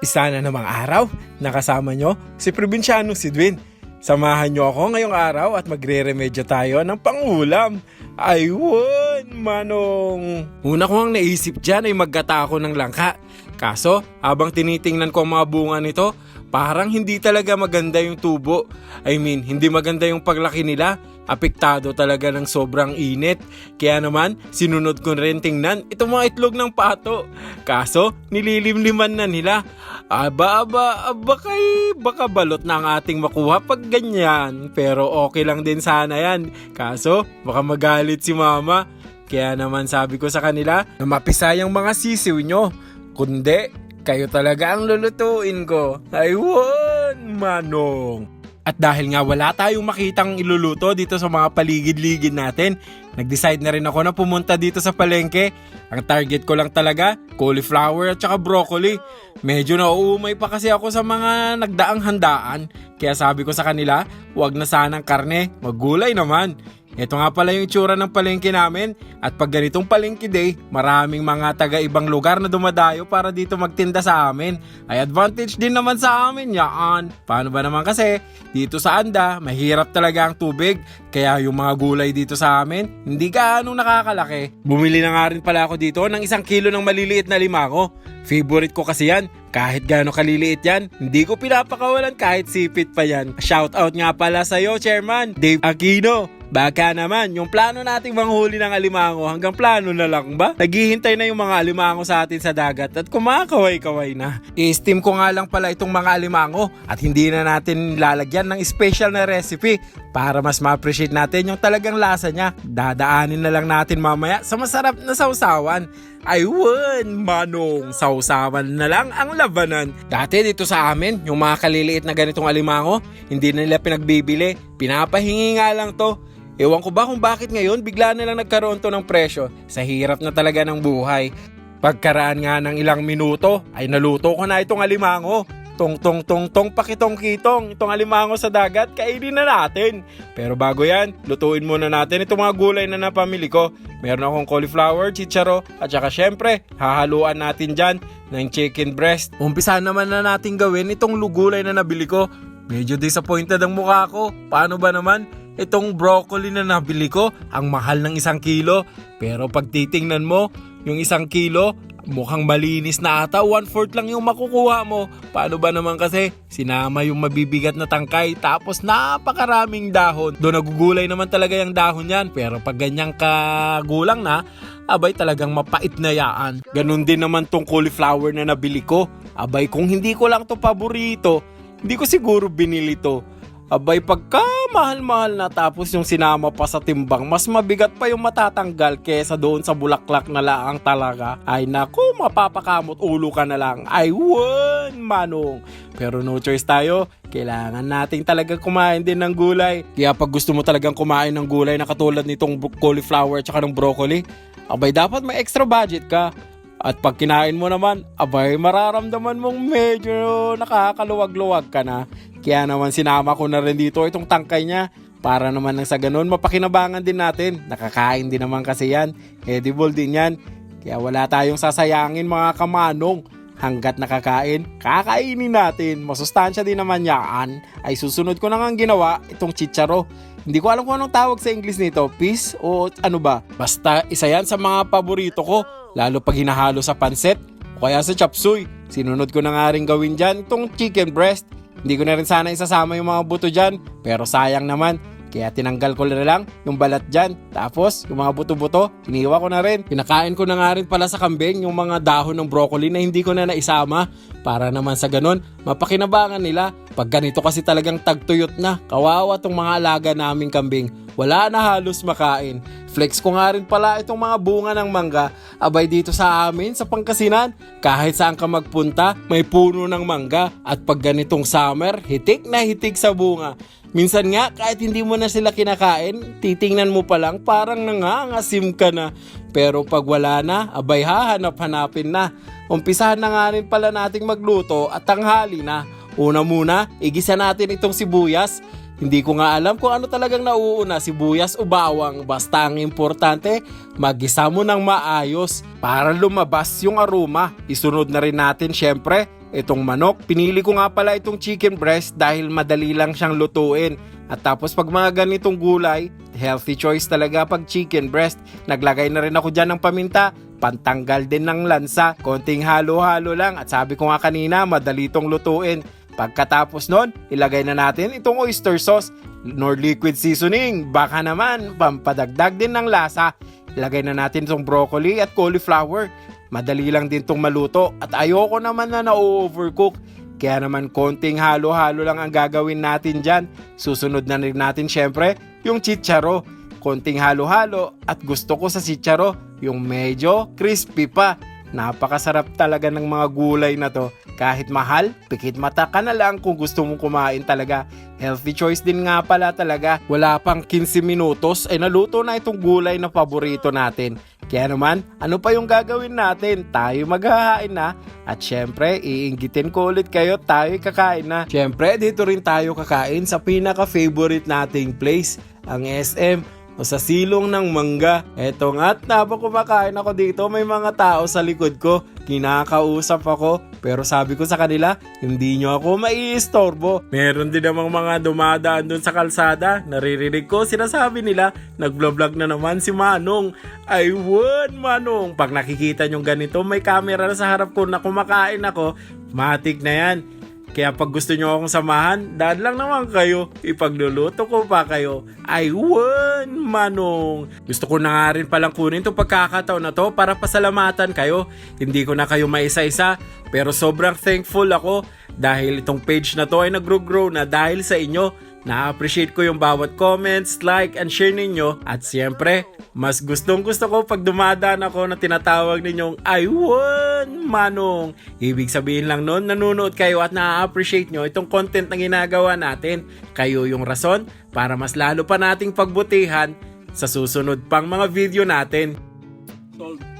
Isa na namang araw, nakasama nyo si Probinsyano si Dwin. Samahan nyo ako ngayong araw at magre-remedyo tayo ng pangulam. Ayun, manong! Una ko ang naisip dyan ay maggata ako ng langka. Kaso, habang tinitingnan ko ang mga bunga nito, parang hindi talaga maganda yung tubo. I mean, hindi maganda yung paglaki nila. Apektado talaga ng sobrang init. Kaya naman, sinunod ko rin tingnan itong mga itlog ng pato. Kaso, nililimliman na nila. Aba, aba, aba kay, baka balot na ang ating makuha pag ganyan. Pero okay lang din sana yan. Kaso, baka magalit si mama. Kaya naman sabi ko sa kanila na mapisayang mga sisiw nyo. Kundi, kayo talaga ang lulutuin ko. Aywan, manong. At dahil nga wala tayong makitang iluluto dito sa mga paligid-ligid natin, nag-decide na rin ako na pumunta dito sa palengke. Ang target ko lang talaga, cauliflower at saka broccoli. Medyo nauumay pa kasi ako sa mga nagdaang handaan. Kaya sabi ko sa kanila, wag na sanang karne, maggulay naman. Ito nga pala yung itsura ng palengke namin at pag ganitong palengke day, maraming mga taga ibang lugar na dumadayo para dito magtinda sa amin. Ay advantage din naman sa amin yaan. Paano ba naman kasi, dito sa Anda, mahirap talaga ang tubig. Kaya yung mga gulay dito sa amin, hindi gaano nakakalaki. Bumili na nga rin pala ako dito ng isang kilo ng maliliit na limango. Favorite ko kasi yan. Kahit gaano kaliliit yan, hindi ko pinapakawalan kahit sipit pa yan. Shoutout nga pala sa'yo, Chairman Dave Aquino. Baka naman, yung plano nating manghuli ng alimango hanggang plano na lang ba? Naghihintay na yung mga alimango sa atin sa dagat at kumakaway-kaway na. I-steam ko nga lang pala itong mga alimango at hindi na natin lalagyan ng special na recipe para mas ma-appreciate natin yung talagang lasa niya. Dadaanin na lang natin mamaya sa masarap na sausawan. Ayun, manong, sausawan na lang ang labanan. Dati dito sa amin, yung mga kaliliit na ganitong alimango, hindi na nila pinagbibili. Pinapahingi nga lang to. Ewan ko ba kung bakit ngayon bigla na lang nagkaroon to ng presyo sa hirap na talaga ng buhay. Pagkaraan nga ng ilang minuto ay naluto ko na itong alimango. Tong tong tong tong pakitong kitong itong alimango sa dagat kainin na natin. Pero bago yan, lutuin muna natin itong mga gulay na napamili ko. Meron akong cauliflower, chicharo at saka syempre hahaluan natin dyan ng chicken breast. Umpisa naman na natin gawin itong lugulay na nabili ko. Medyo disappointed ang mukha ko. Paano ba naman? Itong broccoli na nabili ko, ang mahal ng isang kilo. Pero pag titingnan mo, yung isang kilo, mukhang malinis na ata. One-fourth lang yung makukuha mo. Paano ba naman kasi? Sinama yung mabibigat na tangkay tapos napakaraming dahon. Doon nagugulay naman talaga yung dahon yan. Pero pag ganyang kagulang na, abay talagang mapait na yaan. Ganon din naman tong cauliflower na nabili ko. Abay kung hindi ko lang to paborito, hindi ko siguro binili to. Abay pagka mahal-mahal na tapos yung sinama pa sa timbang, mas mabigat pa yung matatanggal kesa doon sa bulaklak na laang talaga. Ay naku, mapapakamot ulo ka na lang. Ay wan, manong. Pero no choice tayo, kailangan nating talaga kumain din ng gulay. Kaya pag gusto mo talagang kumain ng gulay na katulad nitong cauliflower at ng broccoli, abay dapat may extra budget ka. At pag kinain mo naman, abay mararamdaman mong medyo nakakaluwag-luwag ka na. Kaya naman sinama ko na rin dito itong tangkay niya para naman nang sa ganun mapakinabangan din natin. Nakakain din naman kasi yan. Edible din yan. Kaya wala tayong sasayangin mga kamanong. Hanggat nakakain, kakainin natin. Masustansya din naman yan. Ay susunod ko na nga ginawa, itong chicharo. Hindi ko alam kung anong tawag sa English nito, peas o ano ba. Basta isa yan sa mga paborito ko, lalo pag hinahalo sa pansit o kaya sa chapsuy. Sinunod ko na nga rin gawin dyan itong chicken breast. Hindi ko na rin sana isasama yung mga buto dyan, pero sayang naman. Kaya tinanggal ko na lang yung balat dyan. Tapos, yung mga buto-buto, iniwa ko na rin. Pinakain ko na nga rin pala sa kambing yung mga dahon ng broccoli na hindi ko na naisama. Para naman sa ganun, mapakinabangan nila. Pag ganito kasi talagang tagtuyot na, kawawa tong mga alaga naming kambing. Wala na halos makain. Flex ko nga rin pala itong mga bunga ng mangga. Abay dito sa amin, sa Pangasinan, kahit saan ka magpunta, may puno ng mangga. At pag ganitong summer, hitik na hitik sa bunga. Minsan nga, kahit hindi mo na sila kinakain, titingnan mo pa lang, parang nangangasim ka na. Pero pag wala na, abay hahanap-hanapin na. Umpisahan na nga rin pala nating magluto at tanghali na. Una muna, igisa natin itong sibuyas. Hindi ko nga alam kung ano talagang nauuna, sibuyas o bawang. Basta ang importante, magisa mo ng maayos para lumabas yung aroma. Isunod na rin natin syempre itong manok. Pinili ko nga pala itong chicken breast dahil madali lang siyang lutuin. At tapos pag mga ganitong gulay, healthy choice talaga pag chicken breast. Naglagay na rin ako dyan ng paminta, pantanggal din ng lansa, konting halo-halo lang at sabi ko nga kanina, madali tong lutuin. Pagkatapos nun, ilagay na natin itong oyster sauce, nor liquid seasoning, baka naman pampadagdag din ng lasa. Ilagay na natin itong broccoli at cauliflower. Madali lang din itong maluto at ayoko naman na na-overcook. Kaya naman konting halo-halo lang ang gagawin natin dyan. Susunod na rin natin syempre yung chicharo. Konting halo-halo at gusto ko sa chicharo yung medyo crispy pa. Napakasarap talaga ng mga gulay na to. Kahit mahal, pikit mata ka na lang kung gusto mong kumain talaga. Healthy choice din nga pala talaga. Wala pang 15 minutos ay naluto na itong gulay na paborito natin. Kaya naman, ano pa yung gagawin natin? Tayo maghahain na. At syempre, iinggitin ko ulit kayo, tayo kakain na. Syempre, dito rin tayo kakain sa pinaka-favorite nating place, ang SM o sa silong ng mangga. Eto nga, at habang kumakain ako dito, may mga tao sa likod ko. Kinakausap ako, pero sabi ko sa kanila, hindi nyo ako maiistorbo. Meron din namang mga dumadaan dun sa kalsada. Naririnig ko, sinasabi nila, nagvlog na naman si Manong. Ay, won, Manong. Pag nakikita nyo ganito, may camera na sa harap ko na kumakain ako, matik na yan. Kaya pag gusto nyo akong samahan, daan lang naman kayo. Ipagluluto ko pa kayo. Ay, won, manong. Gusto ko na nga rin palang kunin itong pagkakataon na to para pasalamatan kayo. Hindi ko na kayo maisa-isa, pero sobrang thankful ako dahil itong page na to ay nag-grow na dahil sa inyo. Na-appreciate ko yung bawat comments, like, and share ninyo. At siyempre, mas gustong gusto ko pag dumadaan ako na tinatawag ninyong I won, manong. Ibig sabihin lang nun, nanonood kayo at na-appreciate nyo itong content na ginagawa natin. Kayo yung rason para mas lalo pa nating pagbutihan sa susunod pang mga video natin. Sold.